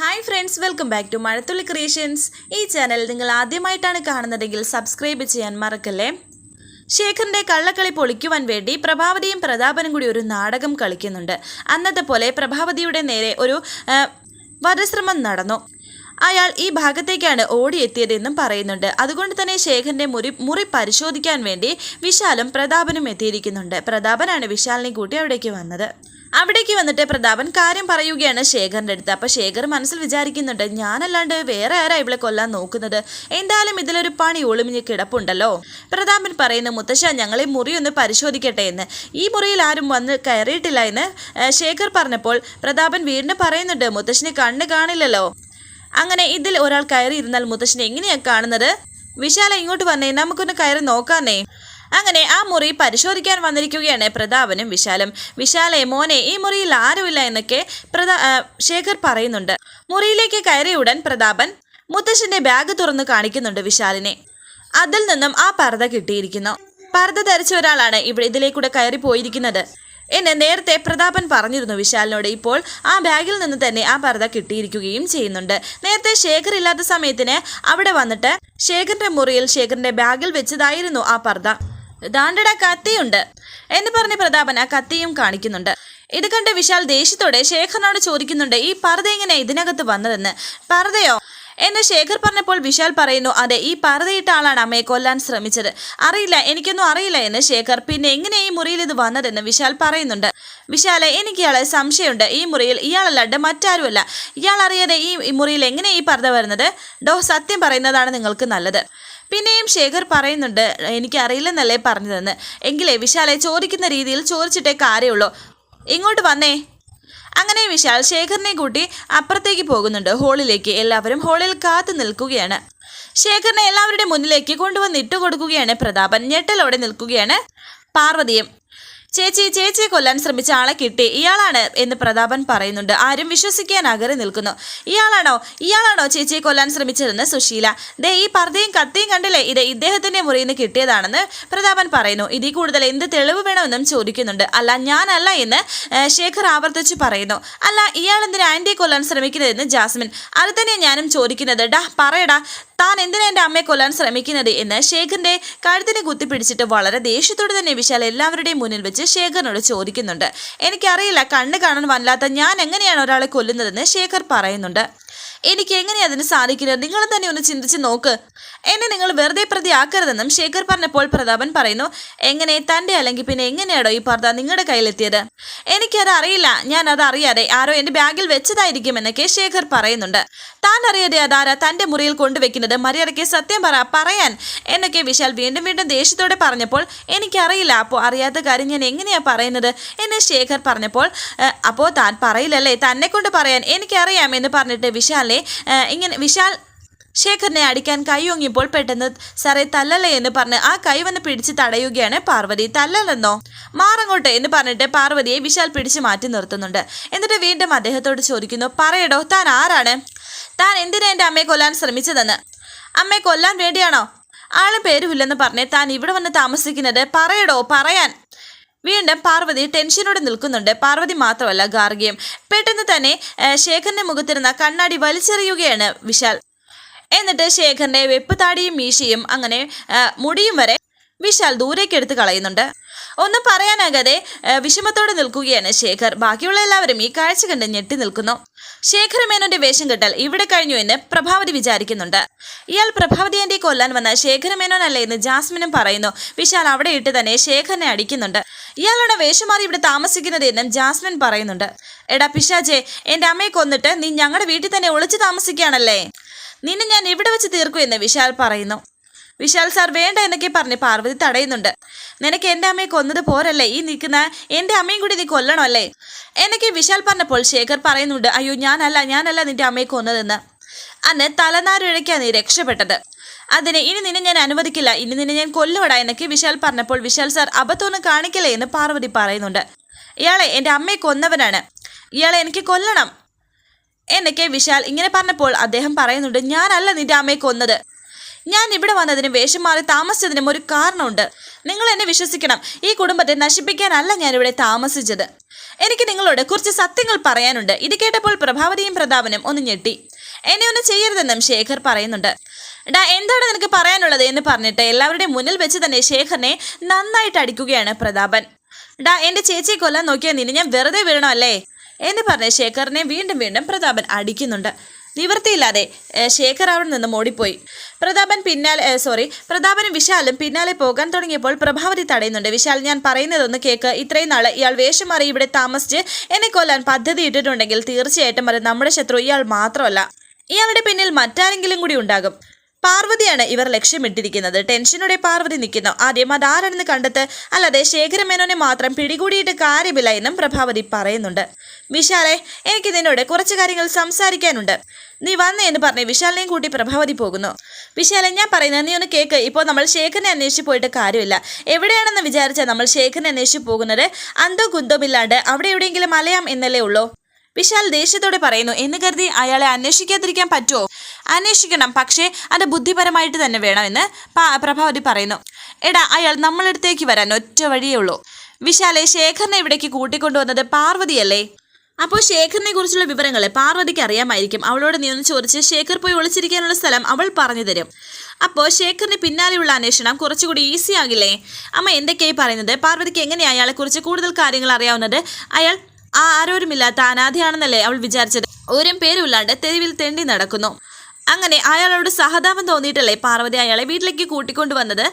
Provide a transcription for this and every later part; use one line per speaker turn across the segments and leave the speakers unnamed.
Hi friends welcome back to Mazhathulli creations ഈ channel നിങ്ങൾ ആദ്യമായിട്ടാണ് കാണുന്നതെങ്കിൽ സബ്സ്ക്രൈബ് ചെയ്യാൻ മറക്കല്ലേ? ശേഖറിന്റെ കള്ളക്കളി പൊളിക്കുവാൻ വേണ്ടി പ്രഭാവതിയും പ്രതാപനും കൂടി ഒരു നാടകം കളിക്കുന്നുണ്ട്. അന്നത്തെ പോലെ പ്രഭാവതിയുടെ നേരെ ഒരു വധശ്രമം നടന്നു. അയാൾ ഈ ഭാഗത്തേക്കാണ് ഓടിയെത്തിയതെന്നും പറയുന്നുണ്ട്. അതുകൊണ്ട് തന്നെ ശേഖരന്റെ മുറി മുറി പരിശോധിക്കാൻ വേണ്ടി വിശാലും പ്രതാപനും എത്തിയിരിക്കുന്നുണ്ട്. പ്രതാപനാണ് വിശാലിനെ കൂട്ടി അവിടേക്ക് വന്നത്. അവിടേക്ക് വന്നിട്ട് പ്രതാപൻ കാര്യം പറയുകയാണ് ശേഖറിന്റെ അടുത്ത്. അപ്പോൾ ശേഖർ മനസ്സിൽ വിചാരിക്കുന്നുണ്ട് ഞാനല്ലാണ്ട് വേറെ ആരാ ഇവളെ കൊല്ലാൻ നോക്കുന്നത്? എന്തായാലും ഇതിലൊരു പണി ഒളിമിഞ്ഞ് കിടപ്പുണ്ടല്ലോ. പ്രതാപൻ പറയുന്നു മുത്തശ്ശ ഞങ്ങളെ മുറി ഒന്ന് പരിശോധിക്കട്ടെ എന്ന്. ഈ മുറിയിൽ ആരും വന്ന് കയറിയിട്ടില്ല എന്ന് ശേഖർ പറഞ്ഞപ്പോൾ പ്രതാപൻ വീണ്ടും പറയുന്നുണ്ട് മുത്തശ്ശിനെ കണ്ണ് കാണില്ലല്ലോ. അങ്ങനെ ഇതിൽ ഒരാൾ കയറിയിരുന്നാൽ ഇരുന്നാൽ എങ്ങനെയാണ് എങ്ങനെയാ കാണുന്നത്? വിശാല ഇങ്ങോട്ട് വന്നേ നമുക്കൊന്ന് കയറി നോക്കാന്നേ. അങ്ങനെ ആ മുറി പരിശോധിക്കാൻ വന്നിരിക്കുകയാണ് പ്രതാപനും വിശാലും. വിശാലെ മോനെ ഈ മുറിയിൽ ആരുമില്ല എന്നൊക്കെ പ്രതാ ശേഖർ പറയുന്നുണ്ട്. മുറിയിലേക്ക് കയറിയ ഉടൻ പ്രതാപൻ മുത്തശ്ശന്റെ ബാഗ് തുറന്നു കാണിക്കുന്നുണ്ട് വിശാലിനെ. അതിൽ നിന്നും ആ പർദ്ദ കിട്ടിയിരിക്കുന്നു. പർദ്ദ ധരിച്ച ഒരാളാണ് ഇവിടെ ഇതിലേക്കൂടെ കയറി പോയിരിക്കുന്നത് എന്നെ നേരത്തെ പ്രതാപൻ പറഞ്ഞിരുന്നു വിശാലിനോട്. ഇപ്പോൾ ആ ബാഗിൽ നിന്ന് തന്നെ ആ പർദ്ദ കിട്ടിയിരിക്കുകയും ചെയ്യുന്നുണ്ട്. നേരത്തെ ശേഖർ ഇല്ലാത്ത സമയത്തിന് അവിടെ വന്നിട്ട് ശേഖറിന്റെ മുറിയിൽ ശേഖറിന്റെ ബാഗിൽ വെച്ചതായിരുന്നു ആ പർദ്ദ. ദാണ്ടട കത്തിയുണ്ട് എന്ന് പറഞ്ഞ് പ്രതാപൻ ആ കത്തിയും കാണിക്കുന്നുണ്ട്. ഇത് കണ്ട് വിശാൽ ദേഷ്യത്തോടെ ശേഖറിനോട് ചോദിക്കുന്നുണ്ട് ഈ പർദ്ദ എങ്ങനെ ഇതിനകത്ത് വന്നതെന്ന്? പർദ്ദയോ? എന്ന് ശേഖർ പറഞ്ഞപ്പോൾ വിശാൽ പറയുന്നു അതെ ഈ പർദ്ദയിട്ട ആളാണ് അമ്മയെ കൊല്ലാൻ ശ്രമിച്ചത്. അറിയില്ല എനിക്കൊന്നും അറിയില്ല എന്ന് ശേഖർ. പിന്നെ എങ്ങനെ ഈ മുറിയിൽ ഇത് വന്നതെന്ന് വിശാൽ പറയുന്നുണ്ട്. വിശാലെ എനിക്ക് ഇയാളെ സംശയമുണ്ട്. ഈ മുറിയിൽ ഇയാളല്ലാണ്ട് മറ്റാരുമല്ല. ഇയാൾ അറിയാതെ ഈ മുറിയിൽ എങ്ങനെ ഈ പർദ്ദ വരുന്നത്? ഡോ സത്യം പറയുന്നതാണ് നിങ്ങൾക്ക് നല്ലത്. പിന്നെയും ശേഖർ പറയുന്നുണ്ട് എനിക്കറിയില്ലെന്നല്ലേ പറഞ്ഞതെന്ന്. എങ്കിലേ വിശാലെ ചോദിക്കുന്ന രീതിയിൽ ചോദിച്ചിട്ടേ കാര്യമുള്ളൂ. ഇങ്ങോട്ട് വന്നേ. അങ്ങനെ വിശാൽ ശേഖറിനെ കൂട്ടി അപ്പുറത്തേക്ക് പോകുന്നുണ്ട്. ഹോളിലേക്ക് എല്ലാവരും ഹോളിൽ കാത്തു നിൽക്കുകയാണ്. ശേഖറിനെ എല്ലാവരുടെ മുന്നിലേക്ക് കൊണ്ടുവന്ന് ഇട്ടുകൊടുക്കുകയാണ് പ്രതാപൻ. ഞെട്ടലോടെ നിൽക്കുകയാണ് പാർവതിയും. ചേച്ചി ചേച്ചിയെ കൊല്ലാൻ ശ്രമിച്ച ആളെ കിട്ടി. ഇയാളാണ് എന്ന് പ്രതാപൻ പറയുന്നുണ്ട്. ആരും വിശ്വസിക്കാൻ അകറി നിൽക്കുന്നു. ഇയാളാണോ? ഇയാളാണോ ചേച്ചിയെ കൊല്ലാൻ ശ്രമിച്ചതെന്ന് സുശീല. ദേ ഈ പർദ്ദയും കത്തിയും കണ്ടില്ലേ? ഇത് ഇദ്ദേഹത്തിന്റെ മുറിയിൽ നിന്ന് കിട്ടിയതാണെന്ന് പ്രതാപൻ പറയുന്നു. ഇതിൽ കൂടുതൽ എന്ത് തെളിവ് വേണമെന്നും ചോദിക്കുന്നുണ്ട്. അല്ല ഞാനല്ല എന്ന് ശേഖർ ആവർത്തിച്ച് പറയുന്നു. അല്ല ഇയാൾ എന്തിനാ ആന്റിയെ കൊല്ലാൻ ശ്രമിക്കുന്നതെന്ന് ജാസ്മിൻ. അത് തന്നെ ഞാനും ചോദിക്കുന്നത്. ഡാ പറയടാ. താൻ എന്തിനാ എന്റെ അമ്മയെ കൊല്ലാൻ ശ്രമിക്കുന്നത് എന്ന് ശേഖറിന്റെ കഴുത്തിനെ കുത്തിപ്പിടിച്ചിട്ട് വളരെ ദേഷ്യത്തോടെ തന്നെ വിശാൽ എല്ലാവരുടെയും മുന്നിൽ വെച്ച് ശേഖറിനോട് ചോദിക്കുന്നുണ്ട്. എനിക്കറിയില്ല കണ്ണ് കാണാൻ വല്ലാത്ത ഞാൻ എങ്ങനെയാണ് ഒരാളെ കൊല്ലുന്നതെന്ന് ശേഖർ പറയുന്നുണ്ട്. എനിക്ക് എങ്ങനെയാ അതിന് സാധിക്കില്ല നിങ്ങൾ തന്നെ ഒന്ന് ചിന്തിച്ച് നോക്ക്. എന്നെ നിങ്ങൾ വെറുതെ പ്രതി പ്രതിയാക്കരുതെന്നും ശേഖർ പറഞ്ഞപ്പോൾ പ്രതാപൻ പറയുന്നു എങ്ങനെ തന്റെ അല്ലെങ്കിൽ പിന്നെ എങ്ങനെയാണോ ഈ പർദ്ദ നിങ്ങളുടെ കയ്യിലെത്തിയത്? എനിക്കത് അറിയില്ല. ഞാൻ അത് അറിയാതെ ആരോ എന്റെ ബാഗിൽ വെച്ചതായിരിക്കും എന്നൊക്കെ ശേഖർ പറയുന്നുണ്ട്. താൻ അറിയാതെ അതാരാ തന്റെ മുറിയിൽ കൊണ്ടുവെക്കുന്നത്? മര്യാദയ്ക്ക് സത്യം പറ പറയാൻ. എന്നൊക്കെ വിശാൽ വീണ്ടും വീണ്ടും ദേഷ്യത്തോടെ പറഞ്ഞപ്പോൾ എനിക്കറിയില്ല. അപ്പോൾ അറിയാത്ത കാര്യം ഞാൻ എങ്ങനെയാ പറയുന്നത്? എന്നെ ശേഖർ പറഞ്ഞപ്പോൾ "ഏ, അപ്പോൾ താൻ പറയില്ലല്ലേ? തന്നെ കൊണ്ട് പറയാൻ എനിക്കറിയാം എന്ന് പറഞ്ഞിട്ട് വിശാലിനെ ഏ, ഇങ്ങനെ വിശാൽ ശേഖറിനെ അടിക്കാൻ കൈയൊങ്ങിയപ്പോൾ പെട്ടെന്ന് സാറേ തല്ലല്ലേ എന്ന് പറഞ്ഞ് ആ കൈ വന്ന് പിടിച്ച് തടയുകയാണ് പാർവതി. തല്ലല്ലെന്നോ? മാറങ്ങോട്ട് എന്ന് പറഞ്ഞിട്ട് പാർവതിയെ വിശാൽ പിടിച്ച് മാറ്റി നിർത്തുന്നുണ്ട്. എന്നിട്ട് വീണ്ടും അദ്ദേഹത്തോട് ചോദിക്കുന്നു പറയടോ താൻ ആരാണ്? താൻ എന്തിനാ എന്റെ അമ്മയെ കൊല്ലാൻ ശ്രമിച്ചതെന്ന്? അമ്മയെ കൊല്ലാൻ വേണ്ടിയാണോ? ആളും പേരുമില്ലെന്ന് പറഞ്ഞ് താൻ ഇവിടെ വന്ന് താമസിക്കുന്നത് പറയടോ പറയാൻ. വീണ്ടും പാർവതി ടെൻഷനോടെ നിൽക്കുന്നുണ്ട്. പാർവതി മാത്രമല്ല ഗാർഗിയും. പെട്ടെന്ന് തന്നെ ശേഖറിന്റെ മുഖത്തിരുന്ന കണ്ണാടി വലിച്ചെറിയുകയാണ് വിശാൽ. എന്നിട്ട് ശേഖറിന്റെ വെപ്പ് താടിയും മീശയും അങ്ങനെ മുടിയും വരെ വിശാൽ ദൂരേക്ക് എടുത്ത് കളയുന്നുണ്ട്. ഒന്നും പറയാനാകാതെ വിഷമത്തോടെ നിൽക്കുകയാണ് ശേഖർ. ബാക്കിയുള്ള എല്ലാവരും ഈ കാഴ്ച കണ്ട് ഞെട്ടി നിൽക്കുന്നു. ശേഖർ മേനോന്റെ വേഷം കെട്ടൽ ഇവിടെ കഴിഞ്ഞു എന്ന് പ്രഭാവതി വിചാരിക്കുന്നുണ്ട്. ഇയാൾ പ്രഭാവതി ആന്റിയെ കൊല്ലാൻ വന്ന ശേഖര അല്ലേ എന്ന് ജാസ്മിനും പറയുന്നു. വിശാൽ അവിടെ ഇട്ട് തന്നെ ശേഖരനെ അടിക്കുന്നുണ്ട്. ഇയാളുടെ വേഷം മാറി ഇവിടെ താമസിക്കുന്നത് എന്നും ജാസ്മിൻ പറയുന്നുണ്ട്. എടാ പിശാജെ എന്റെ അമ്മയെ കൊന്നിട്ട് നീ ഞങ്ങളുടെ വീട്ടിൽ തന്നെ ഒളിച്ചു താമസിക്കുകയാണല്ലേ? നിന്നെ ഞാൻ ഇവിടെ വെച്ച് തീർക്കൂ എന്ന് വിശാൽ പറയുന്നു. വിശാൽ സാർ വേണ്ട എന്നൊക്കെ പറഞ്ഞ് പാർവതി തടയുന്നുണ്ട്. നിനക്ക് എന്റെ അമ്മയെ കൊന്നത് പോരല്ലേ? ഈ നിൽക്കുന്ന എന്റെ അമ്മയും കൂടി നീ കൊല്ലണോ അല്ലേ എന്നൊക്കെ വിശാൽ പറഞ്ഞപ്പോൾ ശേഖർ പറയുന്നുണ്ട് അയ്യോ ഞാനല്ല ഞാനല്ല നിന്റെ അമ്മയെ കൊന്നതെന്ന്. അന്ന് തലനാരുഴയ്ക്കാണ് നീ രക്ഷപ്പെട്ടത്. അതിനെ ഇനി നിന്നെ ഞാൻ അനുവദിക്കില്ല ഇനി നിന്നെ ഞാൻ കൊല്ലുവട എന്നൊക്കെ വിശാൽ പറഞ്ഞപ്പോൾ വിശാൽ സാർ അബദ്ധമൊന്നും കാണിക്കലേ എന്ന് പാർവതി പറയുന്നുണ്ട്. ഇയാളെ എന്റെ അമ്മയെ കൊന്നവനാണ്. ഇയാളെ എനിക്ക് കൊല്ലണം എന്നൊക്കെ വിശാൽ ഇങ്ങനെ പറഞ്ഞപ്പോൾ അദ്ദേഹം പറയുന്നുണ്ട് ഞാനല്ല നിന്റെ അമ്മയെ കൊന്നത്. ഞാൻ ഇവിടെ വന്നതിനും വേഷം മാറി താമസിച്ചതിനും ഒരു കാരണമുണ്ട്. നിങ്ങൾ എന്നെ വിശ്വസിക്കണം. ഈ കുടുംബത്തെ നശിപ്പിക്കാനല്ല ഞാൻ ഇവിടെ താമസിച്ചത്. എനിക്ക് നിങ്ങളോട് കുറച്ച് സത്യങ്ങൾ പറയാനുണ്ട്. ഇത് കേട്ടപ്പോൾ പ്രഭാവതിയും പ്രതാപനും ഒന്ന് ഞെട്ടി. എന്നെ ഒന്നും ചെയ്യരുതെന്നും ശേഖർ പറയുന്നുണ്ട്. ഡാ എന്താണ് നിനക്ക് പറയാനുള്ളത് എന്ന് പറഞ്ഞിട്ട് എല്ലാവരുടെയും മുന്നിൽ വെച്ച് തന്നെ ശേഖറിനെ നന്നായിട്ട് അടിക്കുകയാണ് പ്രതാപൻ. ഡാ എന്റെ ചേച്ചിയെ കൊല്ലാൻ നോക്കിയാൽ നിന്നെ ഞാൻ വെറുതെ വീഴണമല്ലേ എന്ന് പറഞ്ഞ് ശേഖറിനെ വീണ്ടും വീണ്ടും പ്രതാപൻ അടിക്കുന്നുണ്ട്. നിവൃത്തിയില്ലാതെ ശേഖർ അവിടെ നിന്ന് ഓടിപ്പോയി പ്രതാപൻ പിന്നാലെ സോറി പ്രതാപനും വിശാലും പിന്നാലെ പോകാൻ തുടങ്ങിയപ്പോൾ പ്രഭാവതി തടയുന്നുണ്ട്. വിശാൽ ഞാൻ പറയുന്നതൊന്ന് കേക്ക്. ഇത്രയും നാൾ ഇയാൾ വേഷം മാറി ഇവിടെ താമസിച്ച് എന്നെ കൊല്ലാൻ പദ്ധതി ഇട്ടിട്ടുണ്ടെങ്കിൽ തീർച്ചയായിട്ടും അത് നമ്മുടെ ശത്രു ഇയാൾ മാത്രമല്ല. ഇയാളുടെ പിന്നിൽ മറ്റാരെങ്കിലും കൂടി ഉണ്ടാകും. പാർവതിയാണ് ഇവർ ലക്ഷ്യമിട്ടിരിക്കുന്നത്. ടെൻഷനോടെ പാർവതി നിൽക്കുന്നു. ആദ്യം അതാരാണെന്ന് കണ്ടെത്ത് അല്ലാതെ ശേഖരമേനോനെ മാത്രം പിടികൂടിയിട്ട് കാര്യമില്ല എന്നും പ്രഭാവതി പറയുന്നുണ്ട്. വിശാലെ എനിക്ക് നിന്നോട് കുറച്ച് കാര്യങ്ങൾ സംസാരിക്കാനുണ്ട്. നീ വന്നേ എന്ന് പറഞ്ഞ് വിശാലിനെയും കൂട്ടി പ്രഭാവതി പോകുന്നു. വിശാലെ ഞാൻ പറയുന്നത് നീ ഒന്ന് കേക്ക്. ഇപ്പോൾ നമ്മൾ ശേഖരനെ അന്വേഷിച്ച് പോയിട്ട് കാര്യമില്ല. എവിടെയാണെന്ന് വിചാരിച്ചാൽ നമ്മൾ ശേഖരനെ അന്വേഷിച്ച് പോകുന്നത്? അന്തോ കുന്തോമില്ലാണ്ട് അവിടെ എവിടെയെങ്കിലും അലയാം എന്നല്ലേ ഉള്ളൂ? വിശാൽ ദേഷ്യത്തോടെ പറയുന്നു എന്ന് കരുതി അയാളെ അന്വേഷിക്കാതിരിക്കാൻ പറ്റുമോ അന്വേഷിക്കണം. പക്ഷേ അത് ബുദ്ധിപരമായിട്ട് തന്നെ വേണമെന്ന് പ്രഭാവതി പറയുന്നു. എടാ അയാൾ നമ്മളടുത്തേക്ക് വരാൻ ഒറ്റ വഴിയേ ഉള്ളൂ. വിശാലെ ശേഖറിനെ ഇവിടേക്ക് കൂട്ടിക്കൊണ്ടുവന്നത് പാർവതിയല്ലേ? അപ്പോൾ ശേഖറിനെ കുറിച്ചുള്ള വിവരങ്ങൾ പാർവതിക്ക് അറിയാമായിരിക്കും. അവളോട് നീ ഒന്ന് ചോദിച്ച് ശേഖർ പോയി ഒളിച്ചിരിക്കാനുള്ള സ്ഥലം അവൾ പറഞ്ഞു തരും. അപ്പോൾ ശേഖറിന് പിന്നാലെയുള്ള അന്വേഷണം കുറച്ചുകൂടി ഈസി ആകില്ലേ? അമ്മ എന്തൊക്കെയായി പറയുന്നത്? പാർവതിക്ക് എങ്ങനെയാണ് അയാളെക്കുറിച്ച് കൂടുതൽ കാര്യങ്ങൾ അറിയാവുന്നത്? അയാൾ ആരോരുമില്ലാത്ത അനാഥയാണെന്നല്ലേ അവൾ വിചാരിച്ചത്? ഓരും പേരുമില്ലാണ്ട് തെരുവിൽ തെണ്ടി നടക്കുന്നു. അങ്ങനെ അയാളോട് സഹതാപം തോന്നിയിട്ടല്ലേ പാർവതി അയാളെ വീട്ടിലേക്ക് കൂട്ടിക്കൊണ്ടുവന്നത്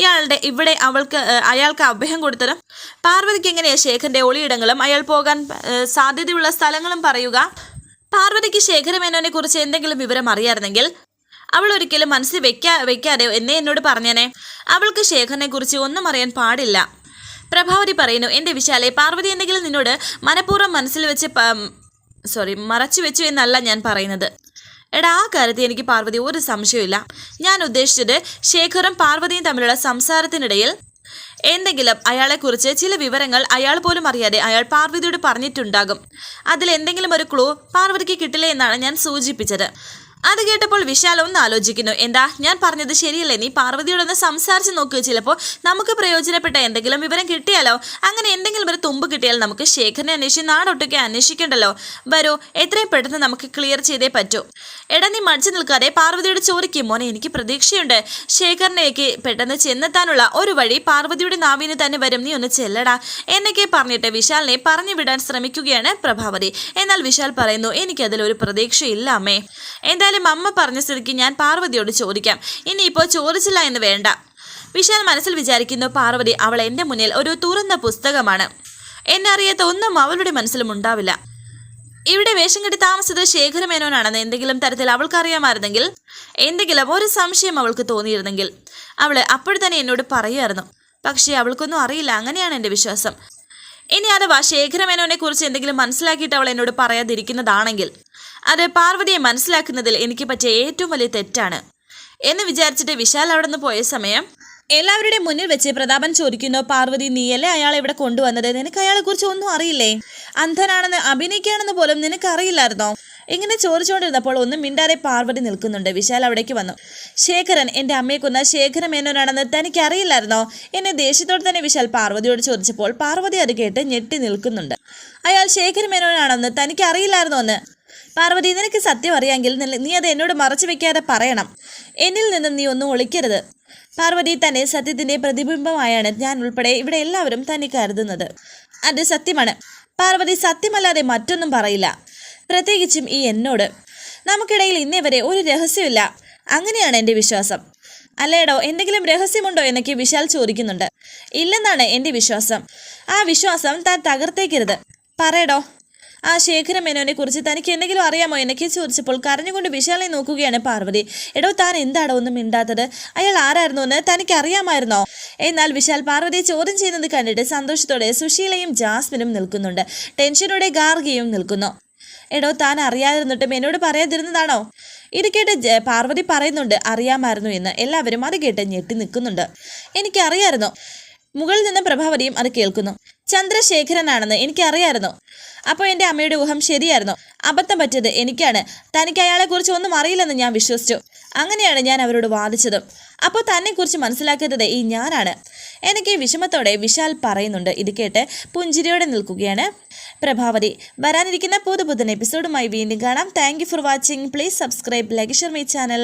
ഇയാളുടെ ഇവിടെ അവൾക്ക് അയാൾക്ക് അഭയം കൊടുത്തതും പാർവതിക്ക് എങ്ങനെയാണ് ശേഖറിന്റെ ഒളിയിടങ്ങളും? അയാൾ പോകാൻ സാധ്യതയുള്ള സ്ഥലങ്ങളും പറയുക. പാർവതിക്ക് ശേഖരമേനോനെ കുറിച്ച് എന്തെങ്കിലും വിവരം അറിയായിരുന്നെങ്കിൽ അവൾ ഒരിക്കലും മനസ്സിൽ വെക്കാ വെക്കാതെ എന്നെ എന്നോട് പറഞ്ഞേനെ. അവൾക്ക് ശേഖരനെ കുറിച്ച് ഒന്നും അറിയാൻ പാടില്ല. പ്രഭാവതി പറയുന്നു എന്റെ വിശാലെ പാർവതി എന്തെങ്കിലും നിന്നോട് മനഃപൂർവം മനസ്സിൽ വെച്ച് സോറി മറച്ചു വെച്ചു എന്നല്ല ഞാൻ പറയുന്നത്. എടാ ആ കാര്യത്തിൽ എനിക്ക് പാർവതി ഒരു സംശയമില്ല ഞാൻ ഉദ്ദേശിച്ചത് ശേഖറും പാർവതിയും തമ്മിലുള്ള സംസാരത്തിനിടയിൽ എന്തെങ്കിലും അയാളെക്കുറിച്ച് ചില വിവരങ്ങൾ അയാൾ പോലും അറിയാതെ അയാൾ പാർവതിയോട് പറഞ്ഞിട്ടുണ്ടാകും. അതിൽ എന്തെങ്കിലും ഒരു ക്ലൂ പാർവതിക്ക് കിട്ടില്ല എന്നാണ് ഞാൻ സൂചിപ്പിച്ചത്. അത് കേട്ടപ്പോൾ വിശാൽ ഒന്ന് ആലോചിക്കുന്നു. എന്താ? ഞാൻ പറഞ്ഞത് ശരിയല്ലേ? നീ പാർവതിയോടൊന്ന് സംസാരിച്ച് നോക്ക്. ചിലപ്പോൾ നമുക്ക് പ്രയോജനപ്പെട്ട എന്തെങ്കിലും വിവരം കിട്ടിയാലോ? അങ്ങനെ എന്തെങ്കിലും ഒരു തുമ്പ് കിട്ടിയാൽ നമുക്ക് ശേഖരനെ അന്വേഷിച്ച് നാടൊട്ടൊക്കെ അന്വേഷിക്കണ്ടല്ലോ. വരൂ എത്രയും പെട്ടെന്ന് നമുക്ക് ക്ലിയർ ചെയ്തേ പറ്റൂ. എടാ നീ മടിച്ചു നിൽക്കാതെ പാർവതിയോട് ചോദിക്കും മോനെ എനിക്ക് പ്രതീക്ഷയുണ്ട്. ശേഖരനേക്ക് പെട്ടെന്ന് ചെന്നെത്താനുള്ള ഒരു വഴി പാർവതിയുടെ നാവിന് തന്നെ വരും. നീ ഒന്ന് ചെല്ലടാ. എന്നൊക്കെ പറഞ്ഞിട്ട് വിശാലിനെ പറഞ്ഞു വിടാൻ ശ്രമിക്കുകയാണ് പ്രഭാവതി. എന്നാൽ വിശാൽ പറയുന്നു എനിക്കതിൽ ഒരു പ്രതീക്ഷയില്ല അമ്മേ. എന്തായാലും അമ്മ പറഞ്ഞ സ്ഥിതിക്ക് ഞാൻ പാർവതിയോട് ചോദിക്കാം. ഇനിയിപ്പോൾ ചോദിച്ചില്ല എന്ന് വേണ്ട. വിശാൽ മനസ്സിൽ വിചാരിക്കുന്നു പാർവതി അവൾ എന്റെ മുന്നിൽ ഒരു തുറന്ന പുസ്തകമാണ്. എന്നെ അറിയാത്ത ഒന്നും അവളുടെ മനസ്സിലും ഉണ്ടാവില്ല. ഇവിടെ വേഷം കെട്ടി താമസിച്ചത് ശേഖരമേനോനാണെന്ന് എന്തെങ്കിലും തരത്തിൽ അവൾക്കറിയാമായിരുന്നെങ്കിൽ എന്തെങ്കിലും ഒരു സംശയം അവൾക്ക് തോന്നിയിരുന്നെങ്കിൽ അവൾ അപ്പോഴുതന്നെ എന്നോട് പറയുമായിരുന്നു. പക്ഷേ അവൾക്കൊന്നും അറിയില്ല. അങ്ങനെയാണ് എന്റെ വിശ്വാസം. ഇനി അഥവാ ശേഖരമേനോനെ കുറിച്ച് എന്തെങ്കിലും മനസ്സിലാക്കിയിട്ട് അവൾ എന്നോട് പറയാതിരിക്കുന്നതാണെങ്കിൽ അത് പാർവതിയെ മനസ്സിലാക്കുന്നതിൽ എനിക്ക് പറ്റിയ ഏറ്റവും വലിയ തെറ്റാണ്. എന്ന് വിചാരിച്ചിട്ട് വിശാൽ അവിടെ നിന്ന് പോയ സമയം എല്ലാവരുടെയും മുന്നിൽ വെച്ച് പ്രതാപൻ ചോദിക്കുന്നു പാർവതി നീയല്ലേ അയാളെ ഇവിടെ കൊണ്ടുവന്നത്? നിനക്ക് അയാളെ കുറിച്ച് ഒന്നും അറിയില്ലേ? അന്ധനാണെന്ന് അഭിനയിക്കുകയാണെന്ന് പോലും നിനക്ക് അറിയില്ലായിരുന്നോ? ഇങ്ങനെ ചോദിച്ചുകൊണ്ടിരുന്നപ്പോൾ ഒന്നും മിണ്ടാതെ പാർവതി നിൽക്കുന്നുണ്ട്. വിശാൽ അവിടേക്ക് വന്നു. ശേഖരൻ എന്റെ അമ്മയെ കൊന്ന ശേഖരൻ മേനോനാണെന്ന് തനിക്ക് അറിയില്ലായിരുന്നോ എന്നെ ദേഷ്യത്തോടെ തന്നെ വിശാൽ പാർവതിയോട് ചോദിച്ചപ്പോൾ പാർവതി അത് കേട്ട് ഞെട്ടി നിൽക്കുന്നുണ്ട്. അയാൾ ശേഖരൻ മേനോനാണെന്ന് തനിക്ക് അറിയില്ലായിരുന്നോ എന്ന് പാർവതി നിനക്ക് സത്യം അറിയാമെങ്കിൽ നീ അത് എന്നോട് മറച്ചു വെക്കാതെ പറയണം. എന്നിൽ നിന്നും നീ ഒന്നും ഒളിക്കരുത്. പാർവതി തന്നെ സത്യത്തിന്റെ പ്രതിബിംബമായാണ് ഞാൻ ഉൾപ്പെടെ ഇവിടെ എല്ലാവരും തന്നെ കരുതുന്നത്. അത് സത്യമാണ്. പാർവതി സത്യമല്ലാതെ മറ്റൊന്നും പറയില്ല. പ്രത്യേകിച്ചും ഈ എന്നോട്. നമുക്കിടയിൽ ഇന്നേ വരെ ഒരു രഹസ്യമില്ല അങ്ങനെയാണ് എന്റെ വിശ്വാസം. അല്ലേടോ എന്തെങ്കിലും രഹസ്യമുണ്ടോ എന്നൊക്കെ വിശാൽ ചോദിക്കുന്നുണ്ട്. ഇല്ലെന്നാണ് എന്റെ വിശ്വാസം. ആ വിശ്വാസം താൻ തകർത്തേക്കരുത്. പറയടോ. ആ ശേഖര മേനോനെ കുറിച്ച് തനിക്ക് എന്തെങ്കിലും അറിയാമോ? എന്നൊക്കെ ചോദിച്ചപ്പോൾ കരഞ്ഞുകൊണ്ട് വിശാലെ നോക്കുകയാണ് പാർവതി. എടോ താൻ എന്താടോ ഒന്നും മിണ്ടാത്തത്? അയാൾ ആരായിരുന്നു എന്ന് തനിക്ക് അറിയാമായിരുന്നോ? എന്നാൽ വിശാൽ പാർവതിയെ ചോദ്യം ചെയ്യുന്നത് കണ്ടിട്ട് സന്തോഷത്തോടെ സുശീലയും ജാസ്മിനും നിൽക്കുന്നുണ്ട്. ടെൻഷനോടെ ഗാർഗിയും നിൽക്കുന്നു. എടോ താൻ അറിയാതിരുന്നിട്ടും എന്നോട് പറയാതിരുന്നതാണോ? ഇത് കേട്ട് പാർവതി പറയുന്നുണ്ട് അറിയാമായിരുന്നു എന്ന്. എല്ലാവരും അത് കേട്ട് ഞെട്ടി നിൽക്കുന്നുണ്ട്. എനിക്കറിയായിരുന്നു. മുകളിൽ നിന്ന് പ്രഭാവതിയും അത് കേൾക്കുന്നു. ചന്ദ്രശേഖരനാണെന്ന് എനിക്കറിയായിരുന്നു. അപ്പോൾ എന്റെ അമ്മയുടെ ഊഹം ശരിയായിരുന്നു. അബദ്ധം പറ്റിയത് എനിക്കാണ്. തനിക്ക് അയാളെക്കുറിച്ച് ഒന്നും അറിയില്ലെന്ന് ഞാൻ വിശ്വസിച്ചു. അങ്ങനെയാണ് ഞാൻ അവരോട് വാദിച്ചതും. അപ്പോൾ തന്നെക്കുറിച്ച് മനസ്സിലാക്കുന്നത് ഈ ഞാനാണ്. എനിക്ക് വിഷമത്തോടെ വിശാൽ പറയുന്നുണ്ട്. ഇത് കേട്ട് പുഞ്ചിരിയോടെ നിൽക്കുകയാണ് പ്രഭാവതി. വരാനിരിക്കുന്ന പുതുപുത്തൻ എപ്പിസോഡുമായി വീണ്ടും കാണാം. Thank for watching please subscribe like share my channel